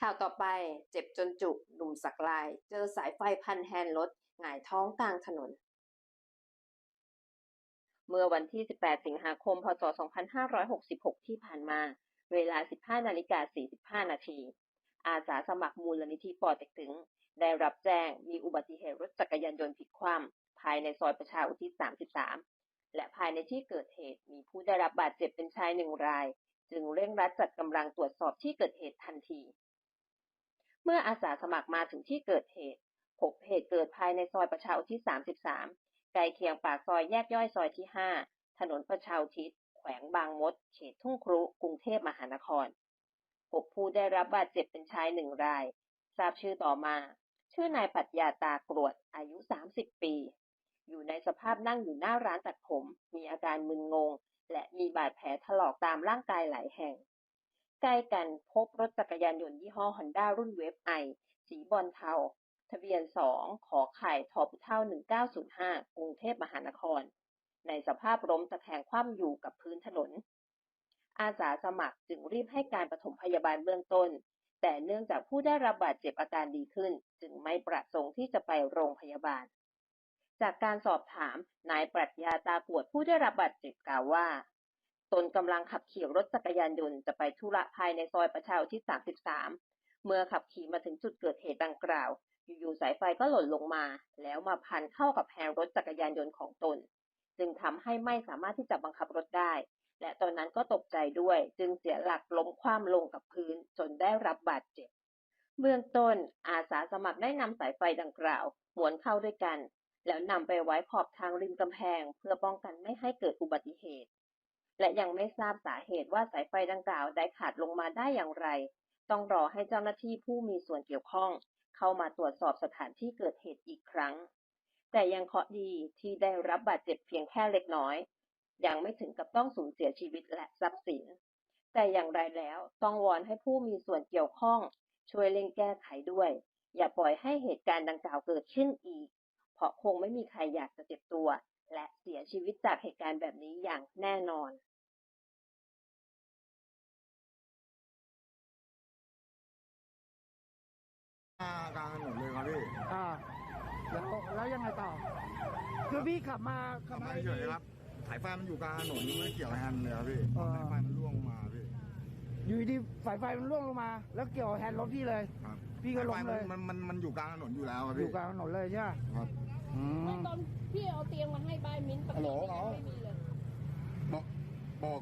ข่าวต่อไปเจ็บจนจุกหนุ่มสักลาย เจอสายไฟพันแฮนด์รถหงายท้องกลางถนน เมื่อวันที่ 18 สิงหาคม พศ 2566 ที่ผ่านมา เวลา 15 นาฬิกา 45 นาที อาสาสมัครมูลนิธิปอเต็กตึง ได้รับแจ้งมีอุบัติเหตุรถจักรยานยนต์พลิกคว่ำภายในซอยประชาอุทิศ 33 และภายในที่เกิดเหตุมีผู้ได้รับบาดเจ็บเป็นชายหนึ่งราย จึงเร่งรัดจัดกำลังตรวจสอบที่เกิดเหตุทันที เมื่ออาสาสมัครมาถึงที่เกิดเหตุพบเหตุเกิดภายในซอยประชาอุทิศ 33ใกล้เคียงปากซอยแยกย่อยซอยที่ 5 ถนนประชาอุทิศ แขวงบางมด เขตทุ่งครุ กรุงเทพมหานครพบผู้ได้รับบาดเจ็บเป็นชายหนึ่งราย ทราบชื่อต่อมา ชื่อนายปรัชญาตากรวด อายุ 30 ปี อยู่ในสภาพนั่งอยู่หน้าร้านตัดผม มีอาการมึนงง และมีบาดแผลถลอกตามร่างกายหลายแห่ง ใกล้กันพบรถจักรยานยนต์ยี่ห้อฮอนด้ารุ่นเวฟไอ สีบอลเทา ทะเบียน 2 ขอไข่ทอพุเท่า 1905 กรุงเทพมหานคร ในสภาพล้มตะแคงคว่ำอยู่กับพื้นถนน อาสาสมัครจึงรีบให้การปฐมพยาบาลเบื้องต้น แต่เนื่องจากผู้ได้รับบาดเจ็บอาการดีขึ้น จึงไม่ประสงค์ที่จะไปโรงพยาบาล จากการสอบถามนายปรัชญาตากวดผู้ได้รับบาดเจ็บกล่าวว่า ตนกำลังขับขี่รถจักรยานยนต์จะไปธุระภายในซอยประชาอุทิศ33 เมื่อขับขี่มาถึงจุดเกิดเหตุดังกล่าว อยู่ๆสายไฟก็หล่นลงมา แล้วมาพันเข้ากับแฮนด์รถจักรยานยนต์ของตน จึงทำให้ไม่สามารถที่จะบังคับรถได้ และตอนนั้นก็ตกใจด้วย จึงเสียหลักล้มคว่ำลงกับพื้น จนได้รับบาดเจ็บ เบื้องต้นอาสาสมัครได้นำสายไฟดังกล่าวหมวนเข้าด้วยกัน แล้วนำไปไว้ขอบทางริมกำแพง เพื่อป้องกันไม่ให้เกิดอุบัติเหตุ และยังไม่ทราบสาเหตุว่าสายไฟดังกล่าวได้ขาดลงมาได้อย่างไร ต้องรอให้เจ้าหน้าที่ผู้มีส่วนเกี่ยวข้อง เข้ามาตรวจสอบสถานที่เกิดเหตุอีกครั้ง แต่ยังเคราะห์ดีที่ได้รับบาดเจ็บเพียงแค่เล็กน้อย ยังไม่ถึงกับต้องสูญเสียชีวิตและทรัพย์สิน แต่อย่างไรแล้วต้องวอนให้ผู้มีส่วนเกี่ยวข้อง ช่วยเร่งแก้ไขด้วย อย่าปล่อยให้เหตุการณ์ดังกล่าวเกิดขึ้นอีก เพราะคงไม่มีใครอยากจะเจ็บตัว และเสียชีวิตจากเหตุการณ์แบบนี้อย่างแน่นอนมากลางถนนเลยครับพี่อ่าแล้วแล้วยังไงต่อ คือพี่ขับมาขับมาเฉยๆครับ สายไฟมันอยู่กลางถนนไม่เกี่ยวกับแฮนด์เลยครับพี่เออสายไฟมันร่วงลงมาพี่ อยู่ดีสายไฟมันร่วงลงมา แล้วเกี่ยวแฮนด์รถพี่เลยครับพี่ก็ล้มเลยสาไฟมันมันมันอยู่กลางถนนอยู่แล้วครับอพี่ยู่กลางถนนเลยใช่ไหมครับ อืม ฮัลโหลติเหรอยังไม่มีเลยบอกบอก